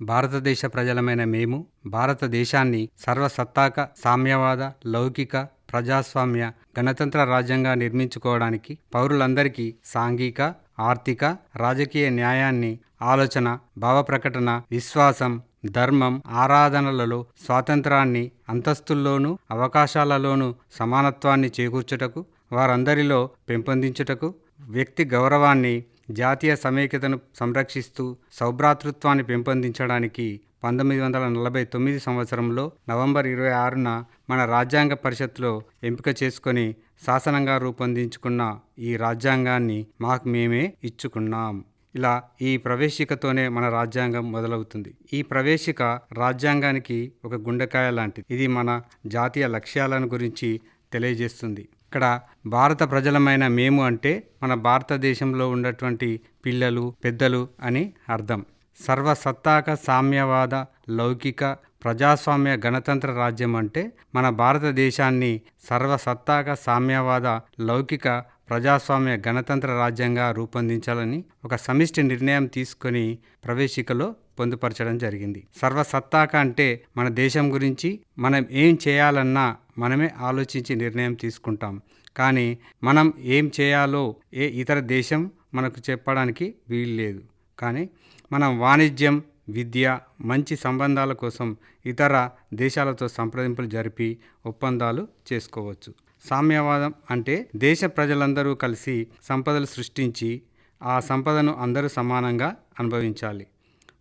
భారతదేశ ప్రజలమైన మేము భారతదేశాన్ని సర్వసత్తాక సామ్యవాద లౌకిక ప్రజాస్వామ్య గణతంత్ర రాజ్యంగా నిర్మించుకోవడానికి పౌరులందరికీ సాంఘిక ఆర్థిక రాజకీయ న్యాయాన్ని ఆలోచన భావప్రకటన విశ్వాసం ధర్మం ఆరాధనలలో స్వాతంత్రాన్ని అంతస్తుల్లోనూ అవకాశాలలోనూ సమానత్వాన్ని చేకూర్చుటకు వారందరిలో పెంపొందించుటకు వ్యక్తి గౌరవాన్ని జాతీయ సమైక్యతను సంరక్షిస్తూ సౌభ్రాతృత్వాన్ని పెంపొందించడానికి పంతొమ్మిది వందల నలభై తొమ్మిది సంవత్సరంలో నవంబర్ ఇరవై ఆరున మన రాజ్యాంగ పరిషత్లో ఎంపిక చేసుకొని శాసనంగా రూపొందించుకున్న ఈ రాజ్యాంగాన్ని మాకు మేమే ఇచ్చుకున్నాం. ఇలా ఈ ప్రవేశికతోనే మన రాజ్యాంగం మొదలవుతుంది. ఈ ప్రవేశిక రాజ్యాంగానికి ఒక గుండెకాయ లాంటిది. ఇది మన జాతీయ లక్ష్యాలను గురించి తెలియజేస్తుంది. ఇక్కడ భారత ప్రజలమైన మేము అంటే మన భారతదేశంలో ఉన్నటువంటి పిల్లలు పెద్దలు అని అర్థం. సర్వసత్తాక సామ్యవాద లౌకిక ప్రజాస్వామ్య గణతంత్ర రాజ్యం అంటే మన భారతదేశాన్ని సర్వసత్తాక సామ్యవాద లౌకిక ప్రజాస్వామ్య గణతంత్ర రాజ్యంగా రూపొందించాలని ఒక సమిష్టి నిర్ణయం తీసుకొని ప్రవేశికలో పొందుపరచడం జరిగింది. సర్వసత్తాక అంటే మన దేశం గురించి మనం ఏం చేయాలన్నా మనమే ఆలోచించి నిర్ణయం తీసుకుంటాం. కానీ మనం ఏం చేయాలో ఏ ఇతర దేశం మనకు చెప్పడానికి వీలు లేదు. కానీ మనం వాణిజ్యం విద్య మంచి సంబంధాల కోసం ఇతర దేశాలతో సంప్రదింపులు జరిపి ఒప్పందాలు చేసుకోవచ్చు. సామ్యవాదం అంటే దేశ ప్రజలందరూ కలిసి సంపదలు సృష్టించి ఆ సంపదను అందరూ సమానంగా అనుభవించాలి.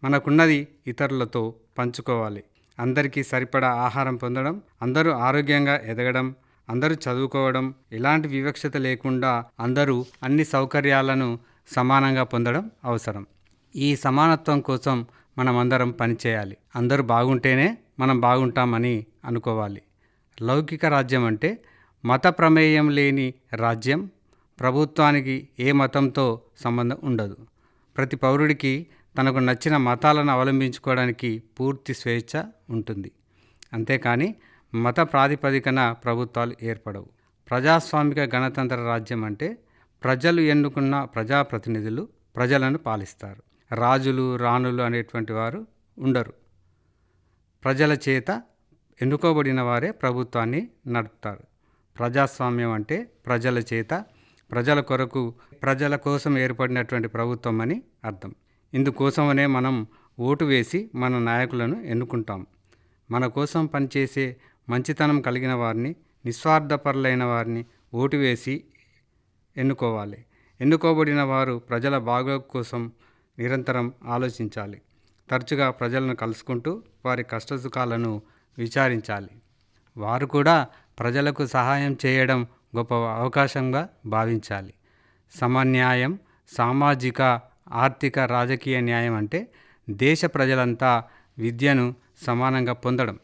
మనకున్నది ఇతరులతో పంచుకోవాలి. అందరికీ సరిపడా ఆహారం పొందడం అందరూ ఆరోగ్యంగా ఎదగడం అందరూ చదువుకోవడం ఎలాంటి వివక్షత లేకుండా అందరూ అన్ని సౌకర్యాలను సమానంగా పొందడం అవసరం. ఈ సమానత్వం కోసం మనం అందరం పనిచేయాలి. అందరూ బాగుంటేనే మనం బాగుంటామని అనుకోవాలి. లౌకిక రాజ్యం అంటే మత ప్రమేయం లేని రాజ్యం. ప్రభుత్వానికి ఏ మతంతో సంబంధం ఉండదు. ప్రతి పౌరుడికి తనకు నచ్చిన మతాలను అవలంబించుకోవడానికి పూర్తి స్వేచ్ఛ ఉంటుంది. అంతేకాని మత ప్రాతిపదికన ప్రభుత్వాలు ఏర్పడవు. ప్రజాస్వామిక గణతంత్ర రాజ్యం అంటే ప్రజలు ఎన్నుకున్న ప్రజాప్రతినిధులు ప్రజలను పాలిస్తారు. రాజులు రాణులు అనేటువంటి వారు ఉండరు. ప్రజల చేత ఎన్నుకోబడిన వారే ప్రభుత్వాన్ని నడుపుతారు. ప్రజాస్వామ్యం అంటే ప్రజల చేత ప్రజల కొరకు ప్రజల కోసం ఏర్పడినటువంటి ప్రభుత్వం అని అర్థం. ఇందుకోసమనే మనం ఓటు వేసి మన నాయకులను ఎన్నుకుంటాం. మన కోసం పనిచేసే మంచితనం కలిగిన వారిని నిస్వార్థపరులైన వారిని ఓటు వేసి ఎన్నుకోవాలి. ఎన్నుకోబడిన వారు ప్రజల బాగోగు కోసం నిరంతరం ఆలోచించాలి. తరచుగా ప్రజలను కలుసుకుంటూ వారి కష్టసుఖాలను విచారించాలి. వారు కూడా ప్రజలకు సహాయం చేయడం గొప్ప అవకాశంగా భావించాలి. సమన్యాయం సామాజిక ఆర్థిక రాజకీయ న్యాయం అంటే దేశ ప్రజలంతా విద్యను సమానంగా పొందడం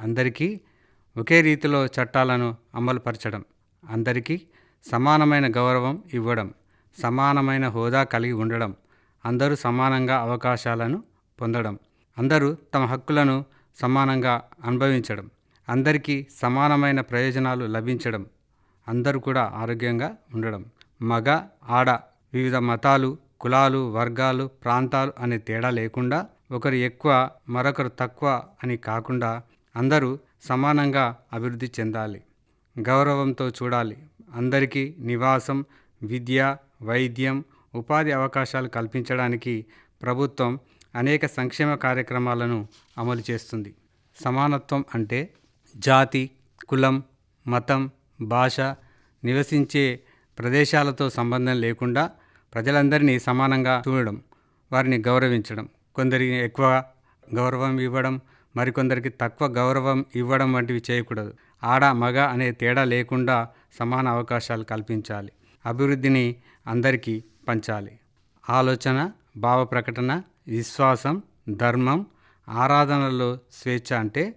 అందరికీ ఒకే రీతిలో చట్టాలను అమలుపరచడం అందరికీ సమానమైన గౌరవం ఇవ్వడం సమానమైన హోదా కలిగి ఉండడం అందరూ సమానంగా అవకాశాలను పొందడం అందరూ తమ హక్కులను సమానంగా అనుభవించడం అందరికీ సమానమైన ప్రయోజనాలు లభించడం అందరూ కూడా ఆరోగ్యంగా ఉండడం. మగ ఆడ వివిధ మతాలు కులాలు వర్గాలు ప్రాంతాలు అనే తేడా లేకుండా ఒకరు ఎక్కువ మరొకరు తక్కువ అని కాకుండా అందరూ సమానంగా అభివృద్ధి చెందాలి. గౌరవంతో చూడాలి. అందరికీ నివాసం విద్య వైద్యం ఉపాధి అవకాశాలు కల్పించడానికి ప్రభుత్వం అనేక సంక్షేమ కార్యక్రమాలను అమలు చేస్తుంది. సమానత్వం అంటే జాతి కులం మతం భాష నివసించే ప్రదేశాలతో సంబంధం లేకుండా ప్రజలందరినీ సమానంగా చూడడం వారిని గౌరవించడం కొందరికి ఎక్కువ గౌరవం ఇవ్వడం మరికొందరికి తక్కువ గౌరవం ఇవ్వడం వంటివి చేయకూడదు. ఆడ మగ అనే తేడా లేకుండా సమాన అవకాశాలు కల్పించాలి. అభివృద్ధిని అందరికీ పంచాలి. ఆలోచన భావ ప్రకటన విశ్వాసం ధర్మం ఆరాధనలో స్వేచ్ఛ అంటే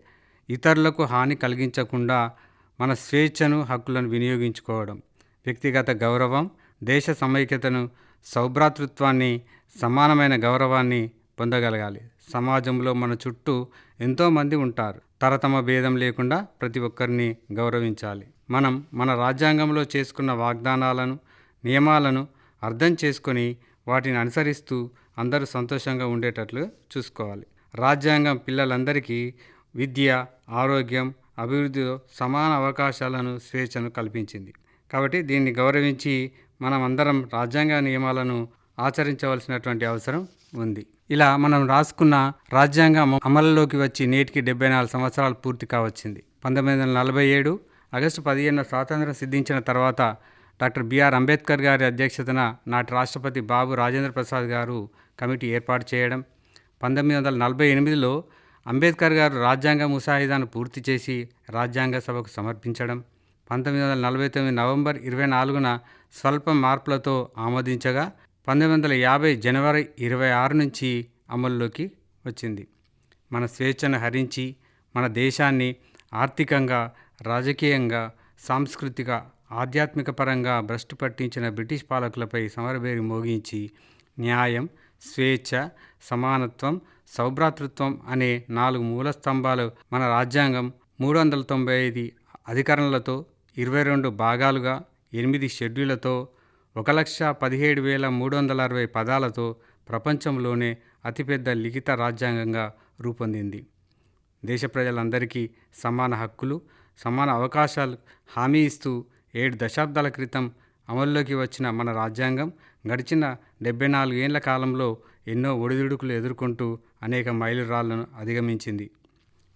ఇతరులకు హాని కలిగించకుండా మన స్వేచ్ఛను హక్కులను వినియోగించుకోవడం. వ్యక్తిగత గౌరవం దేశ సమైక్యతను సౌభ్రాతృత్వాన్ని సమానమైన గౌరవాన్ని పొందగలగాలి. సమాజంలో మన చుట్టూ ఎంతోమంది ఉంటారు. తరతమ భేదం లేకుండా ప్రతి ఒక్కరిని గౌరవించాలి. మనం మన రాజ్యాంగంలో చేసుకున్న వాగ్దానాలను నియమాలను అర్థం చేసుకొని వాటిని అనుసరిస్తూ అందరూ సంతోషంగా ఉండేటట్లు చూసుకోవాలి. రాజ్యాంగం పిల్లలందరికీ విద్య ఆరోగ్యం అభివృద్ధిలో సమాన అవకాశాలను స్వేచ్ఛను కల్పించింది. కాబట్టి దీన్ని గౌరవించి మనం అందరం రాజ్యాంగ నియమాలను ఆచరించవలసినటువంటి అవసరం ఉంది. ఇలా మనం రాసుకున్న రాజ్యాంగం అమలులోకి వచ్చి నేటికి డెబ్బై నాలుగు సంవత్సరాలు పూర్తి కావచ్చింది. పంతొమ్మిది వందల నలభై ఏడు ఆగస్టు పదిహేను స్వాతంత్రం సిద్ధించిన తర్వాత డాక్టర్ బిఆర్ అంబేద్కర్ గారి అధ్యక్షతన నాటి రాష్ట్రపతి బాబు రాజేంద్ర ప్రసాద్ గారు కమిటీ ఏర్పాటు చేయడం పంతొమ్మిది వందల నలభై ఎనిమిదిలో అంబేద్కర్ గారు రాజ్యాంగ ముసాయిదాను పూర్తి చేసి రాజ్యాంగ సభకు సమర్పించడం పంతొమ్మిది వందల నలభై తొమ్మిది నవంబర్ ఇరవై నాలుగున స్వల్ప మార్పులతో ఆమోదించగా పంతొమ్మిది వందల యాభై జనవరి ఇరవై ఆరు నుంచి అమల్లోకి వచ్చింది. మన స్వేచ్ఛను హరించి మన దేశాన్ని ఆర్థికంగా రాజకీయంగా సాంస్కృతిక ఆధ్యాత్మిక పరంగా భ్రష్టు పట్టించిన బ్రిటిష్ పాలకులపై సమరబేరి మోగించి న్యాయం స్వేచ్ఛ సమానత్వం సౌభ్రాతృత్వం అనే నాలుగు మూల స్తంభాలు మన రాజ్యాంగం మూడు వందల తొంభై ఐదు అధికరణలతో ఇరవై రెండు భాగాలుగా ఎనిమిది షెడ్యూళ్ళతో ఒక లక్ష పదిహేడు వేల మూడు వందల అరవై పదాలతో ప్రపంచంలోనే అతిపెద్ద లిఖిత రాజ్యాంగంగా రూపొందింది. దేశ ప్రజలందరికీ సమాన హక్కులు సమాన అవకాశాలు హామీ ఇస్తూ ఏడు దశాబ్దాల క్రితం అమల్లోకి వచ్చిన మన రాజ్యాంగం గడిచిన డెబ్బై నాలుగేళ్ళ కాలంలో ఎన్నో ఒడిదుడుకులు ఎదుర్కొంటూ అనేక మైలురాళ్ళను అధిగమించింది.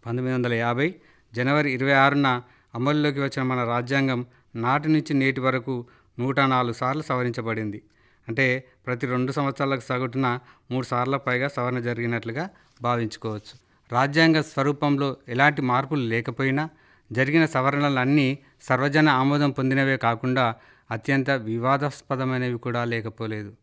పంతొమ్మిది వందల యాభై జనవరి ఇరవై ఆరున అమల్లోకి వచ్చిన మన రాజ్యాంగం నాటి నుంచి నేటి వరకు నూట నాలుగు సార్లు సవరించబడింది. అంటే ప్రతి రెండు సంవత్సరాలకు సగటున మూడు సార్ల పైగా సవరణ జరిగినట్లుగా భావించుకోవచ్చు. రాజ్యాంగ స్వరూపంలో ఎలాంటి మార్పులు లేకపోయినా జరిగిన సవరణలన్నీ సర్వజన ఆమోదం పొందినవే కాకుండా అత్యంత వివాదాస్పదమైనవి కూడా లేకపోలేదు.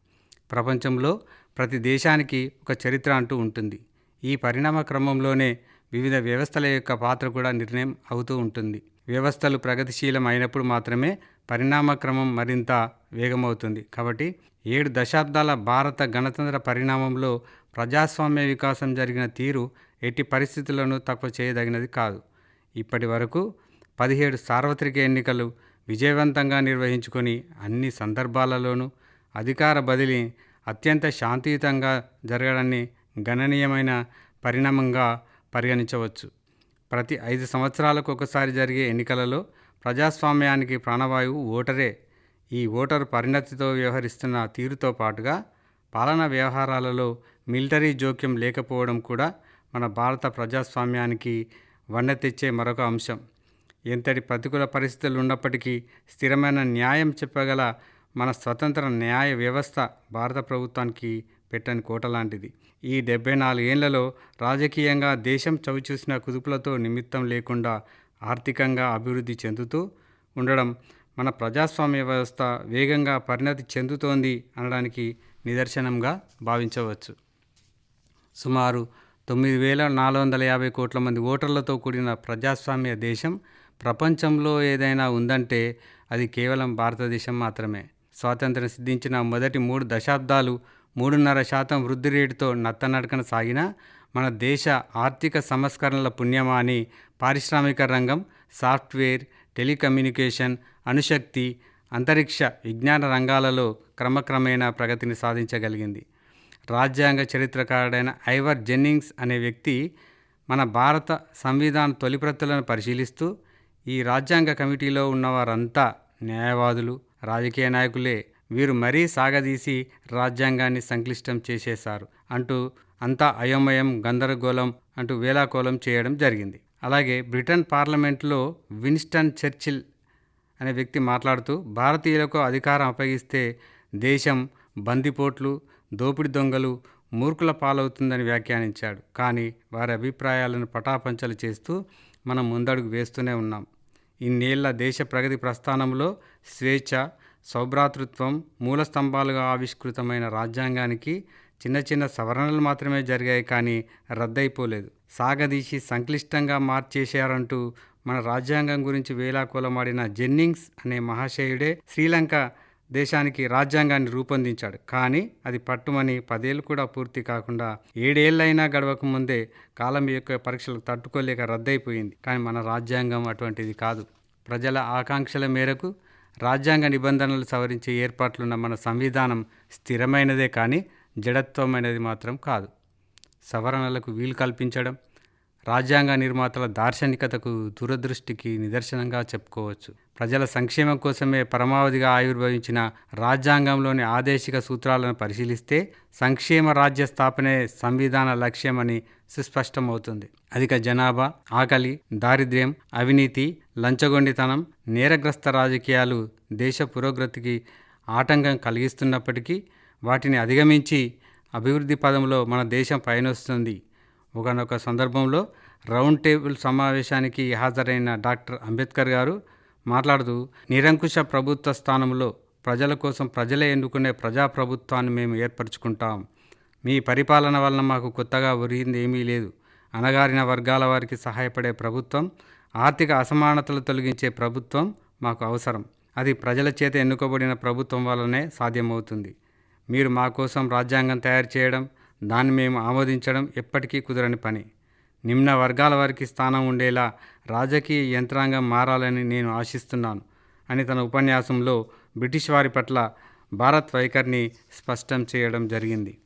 ప్రపంచంలో ప్రతి దేశానికి ఒక చరిత్ర అంటూ ఉంటుంది. ఈ పరిణామ క్రమంలోనే వివిధ వ్యవస్థల యొక్క పాత్ర కూడా నిర్ణయం అవుతూ ఉంటుంది. వ్యవస్థలు ప్రగతిశీలం అయినప్పుడు మాత్రమే పరిణామక్రమం మరింత వేగమవుతుంది. కాబట్టి ఏడు దశాబ్దాల భారత గణతంత్ర పరిణామంలో ప్రజాస్వామ్య వికాసం జరిగిన తీరు ఎట్టి పరిస్థితులను తక్కువ చేయదగినది కాదు. ఇప్పటి వరకు పదిహేడు సార్వత్రిక ఎన్నికలు విజయవంతంగా నిర్వహించుకొని అన్ని సందర్భాలలోనూ అధికార బదిలీ అత్యంత శాంతియుతంగా జరగడాన్ని గణనీయమైన పరిణామంగా పరిగణించవచ్చు. ప్రతి ఐదు సంవత్సరాలకు ఒకసారి జరిగే ఎన్నికలలో ప్రజాస్వామ్యానికి ప్రాణవాయువు ఓటరే. ఈ ఓటరు పరిణతితో వ్యవహరిస్తున్న తీరుతో పాటుగా పాలనా వ్యవహారాలలో మిలిటరీ జోక్యం లేకపోవడం కూడా మన భారత ప్రజాస్వామ్యానికి వన్నె తెచ్చే మరొక అంశం. ఎంతటి ప్రతికూల పరిస్థితులు ఉన్నప్పటికీ స్థిరమైన న్యాయం చెప్పగల మన స్వతంత్ర న్యాయ వ్యవస్థ భారత ప్రభుత్వానికి పెట్టని కోట లాంటిది. ఈ డెబ్బై నాలుగేళ్ళలో రాజకీయంగా దేశం చవిచూసిన కుదుపులతో నిమిత్తం లేకుండా ఆర్థికంగా అభివృద్ధి చెందుతూ ఉండడం మన ప్రజాస్వామ్య వ్యవస్థ వేగంగా పరిణతి చెందుతోంది అనడానికి నిదర్శనంగా భావించవచ్చు. సుమారు తొమ్మిది వేల నాలుగు వందల యాభై కోట్ల మంది ఓటర్లతో కూడిన ప్రజాస్వామ్య దేశం ప్రపంచంలో ఏదైనా ఉందంటే అది కేవలం భారతదేశం మాత్రమే. స్వాతంత్రం సిద్ధించిన మొదటి మూడు దశాబ్దాలు మూడున్నర శాతం వృద్ధి రేటుతో నత్తనడకన సాగిన మన దేశ ఆర్థిక సంస్కరణల పుణ్యమా అని పారిశ్రామిక రంగం సాఫ్ట్వేర్ టెలికమ్యూనికేషన్ అణుశక్తి అంతరిక్ష విజ్ఞాన రంగాలలో క్రమక్రమేణా ప్రగతిని సాధించగలిగింది. రాజ్యాంగ చరిత్రకారుడైన ఐవర్ జెన్నింగ్స్ అనే వ్యక్తి మన భారత సంవిధాన తొలిప్రతులను పరిశీలిస్తూ ఈ రాజ్యాంగ కమిటీలో ఉన్నవారంతా న్యాయవాదులు రాజకీయ నాయకులే వీరు మరీ సాగదీసి రాజ్యాంగాన్ని సంక్లిష్టం చేసేశారు అంటూ అంతా అయోమయం గందరగోళం అంటూ వేలాకోలం చేయడం జరిగింది. అలాగే బ్రిటన్ పార్లమెంట్లో విన్స్టన్ చర్చిల్ అనే వ్యక్తి మాట్లాడుతూ భారతీయులకు అధికారం అప్పగిస్తే దేశం బందిపోట్లు దోపిడి దొంగలు మూర్ఖుల పాలవుతుందని వ్యాఖ్యానించాడు. కానీ వారి అభిప్రాయాలను పటాపంచలు చేస్తూ మనం ముందడుగు వేస్తూనే ఉన్నాం. ఇన్నేళ్ళ దేశ ప్రగతి ప్రస్థానంలో స్వేచ్ఛ సౌభ్రాతృత్వం మూల స్తంభాలుగా ఆవిష్కృతమైన రాజ్యాంగానికి చిన్న చిన్న సవరణలు మాత్రమే జరిగాయి కానీ రద్దయిపోలేదు. సాగదీసి సంక్లిష్టంగా మార్చేశారంటూ మన రాజ్యాంగం గురించి వేలాకోలమాడిన జెన్నింగ్స్ అనే మహాశయుడే శ్రీలంక దేశానికి రాజ్యాంగాన్ని రూపొందించాడు. కానీ అది పట్టుమని పదేళ్ళు కూడా పూర్తి కాకుండా ఏడేళ్ళైనా గడవక ముందే కాలం యొక్క పరీక్షలకు తట్టుకోలేక రద్దయిపోయింది. కానీ మన రాజ్యాంగం అటువంటిది కాదు. ప్రజల ఆకాంక్షల మేరకు రాజ్యాంగ నిబంధనలు సవరించే ఏర్పాట్లున్న మన సంవిధానం స్థిరమైనదే కానీ జడత్వమైనది మాత్రం కాదు. సవరణలకు వీలు కల్పించడం రాజ్యాంగ నిర్మాతల దార్శనికతకు దూరదృష్టికి నిదర్శనంగా చెప్పుకోవచ్చు. ప్రజల సంక్షేమం కోసమే పరమావధిగా ఆవిర్భవించిన రాజ్యాంగంలోని ఆదేశిక సూత్రాలను పరిశీలిస్తే సంక్షేమ రాజ్య స్థాపనే సంవిధాన లక్ష్యమని సుస్పష్టమవుతుంది. అధిక జనాభా ఆకలి దారిద్ర్యం అవినీతి లంచగొండితనం నేరగ్రస్త రాజకీయాలు దేశ పురోగతికి ఆటంకం కలిగిస్తున్నప్పటికీ వాటిని అధిగమించి అభివృద్ధి పదంలో మన దేశం పయనొస్తుంది. ఒకనొక సందర్భంలో రౌండ్ టేబుల్ సమావేశానికి హాజరైన డాక్టర్ అంబేద్కర్ గారు మాట్లాడుతూ నిరంకుశ ప్రభుత్వ స్థానంలో ప్రజల కోసం ప్రజలే ఎన్నుకునే ప్రజాప్రభుత్వాన్ని మేము ఏర్పరచుకుంటాం. మీ పరిపాలన వలన మాకు కొత్తగా ఒరిగింది ఏమీ లేదు. అణగారిన వర్గాల వారికి సహాయపడే ప్రభుత్వం ఆర్థిక అసమానతలు తొలగించే ప్రభుత్వం మాకు అవసరం. అది ప్రజల చేత ఎన్నుకోబడిన ప్రభుత్వం వల్లనే సాధ్యమవుతుంది. మీరు మా కోసం రాజ్యాంగం తయారు చేయడం దాన్ని మేము ఆమోదించడం ఎప్పటికీ కుదరని పని. నిమ్న వర్గాల వారికి స్థానం ఉండేలా రాజకీయ యంత్రాంగం మారాలని నేను ఆశిస్తున్నాను అని తన ఉపన్యాసంలో బ్రిటిష్ వారి పట్ల భారత్ వైఖరిని స్పష్టం చేయడం జరిగింది.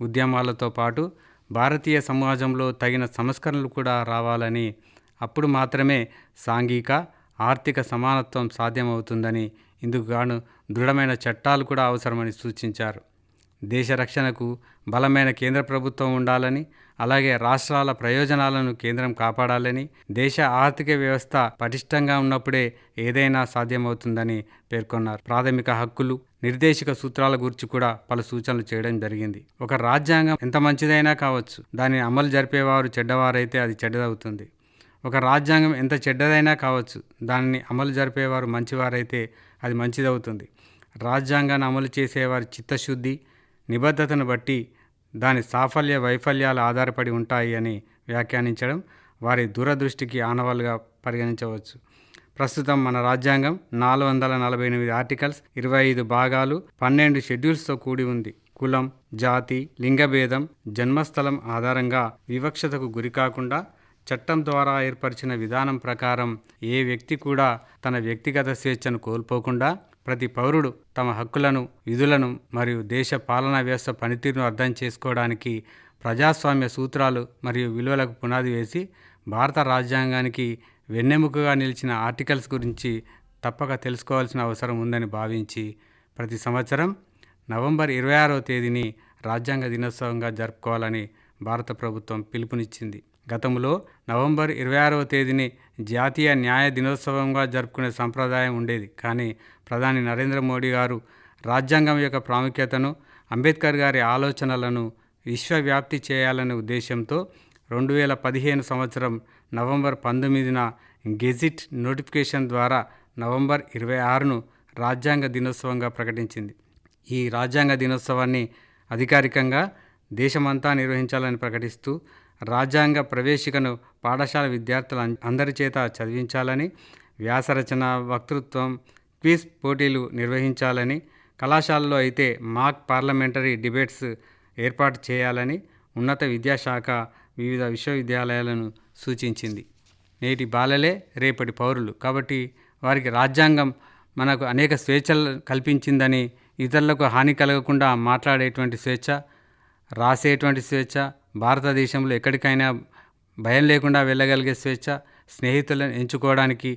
ఉద్యమాలతో పాటు భారతీయ సమాజంలో తగిన సంస్కరణలు కూడా రావాలని అప్పుడు మాత్రమే సాంఘిక ఆర్థిక సమానత్వం సాధ్యమవుతుందని ఇందుకు గాను దృఢమైన చట్టాలు కూడా అవసరమని సూచించారు. దేశ రక్షణకు బలమైన కేంద్ర ప్రభుత్వం ఉండాలని అలాగే రాష్ట్రాల ప్రయోజనాలను కేంద్రం కాపాడాలని దేశ ఆర్థిక వ్యవస్థ పటిష్టంగా ఉన్నప్పుడే ఏదైనా సాధ్యమవుతుందని పేర్కొన్నారు. ప్రాథమిక హక్కులు నిర్దేశిక సూత్రాల గురించి కూడా పలు సూచనలు చేయడం జరిగింది. ఒక రాజ్యాంగం ఎంత మంచిదైనా కావచ్చు దానిని అమలు జరిపేవారు చెడ్డవారైతే అది చెడ్డదవుతుంది. ఒక రాజ్యాంగం ఎంత చెడ్డదైనా కావచ్చు దానిని అమలు జరిపేవారు మంచివారైతే అది మంచిదవుతుంది. రాజ్యాంగాన్ని అమలు చేసేవారి చిత్తశుద్ధి నిబద్ధతను బట్టి దాని సాఫల్య వైఫల్యాలు ఆధారపడి ఉంటాయి అని వ్యాఖ్యానించడం వారి దూరదృష్టికి ఆనవాలుగా పరిగణించవచ్చు. ప్రస్తుతం మన రాజ్యాంగం నాలుగు వందల నలభై ఎనిమిది ఆర్టికల్స్ ఇరవై ఐదు భాగాలు పన్నెండు షెడ్యూల్స్తో కూడి ఉంది. కులం జాతి లింగభేదం జన్మస్థలం ఆధారంగా వివక్షతకు గురికాకుండా చట్టం ద్వారా ఏర్పరిచిన విధానం ప్రకారం ఏ వ్యక్తి కూడా తన వ్యక్తిగత స్వేచ్ఛను కోల్పోకుండా ప్రతి పౌరుడు తమ హక్కులను విధులను మరియు దేశ పాలనా వ్యవస్థ పనితీరును అర్థం చేసుకోవడానికి ప్రజాస్వామ్య సూత్రాలు మరియు విలువలకు పునాది వేసి భారత రాజ్యాంగానికి వెన్నెముకగా నిలిచిన ఆర్టికల్స్ గురించి తప్పక తెలుసుకోవాల్సిన అవసరం ఉందని భావించి ప్రతి సంవత్సరం నవంబర్ ఇరవై ఆరవ తేదీని రాజ్యాంగ దినోత్సవంగా జరుపుకోవాలని భారత ప్రభుత్వం పిలుపునిచ్చింది. గతంలో నవంబర్ ఇరవై ఆరవ తేదీని జాతీయ న్యాయ దినోత్సవంగా జరుపుకునే సంప్రదాయం ఉండేది. కానీ ప్రధాని నరేంద్ర మోడీ గారు రాజ్యాంగం యొక్క ప్రాముఖ్యతను అంబేద్కర్ గారి ఆలోచనలను విశ్వవ్యాప్తి చేయాలనే ఉద్దేశంతో రెండు వేల పదిహేను సంవత్సరం నవంబర్ పంతొమ్మిదిన గెజిట్ నోటిఫికేషన్ ద్వారా నవంబర్ ఇరవై ఆరును రాజ్యాంగ దినోత్సవంగా ప్రకటించింది. ఈ రాజ్యాంగ దినోత్సవాన్ని అధికారికంగా దేశమంతా నిర్వహించాలని ప్రకటిస్తూ రాజ్యాంగ ప్రవేశికను పాఠశాల విద్యార్థుల అందరి చేత చదివించాలని వ్యాసరచన వక్తృత్వం క్విజ్ పోటీలు నిర్వహించాలని కళాశాలలో అయితే మాక్ పార్లమెంటరీ డిబేట్స్ ఏర్పాటు చేయాలని ఉన్నత విద్యాశాఖ వివిధ విశ్వవిద్యాలయాలను సూచించింది. నేటి బాలలే రేపటి పౌరులు. కాబట్టి వారికి రాజ్యాంగం మనకు అనేక స్వేచ్ఛలు కల్పించిందని ఇతరులకు హాని కలగకుండా మాట్లాడేటువంటి స్వేచ్ఛ రాసేటువంటి స్వేచ్ఛ భారతదేశంలో ఎక్కడికైనా భయం లేకుండా వెళ్ళగలిగే స్వేచ్ఛ స్నేహితులను ఎంచుకోవడానికి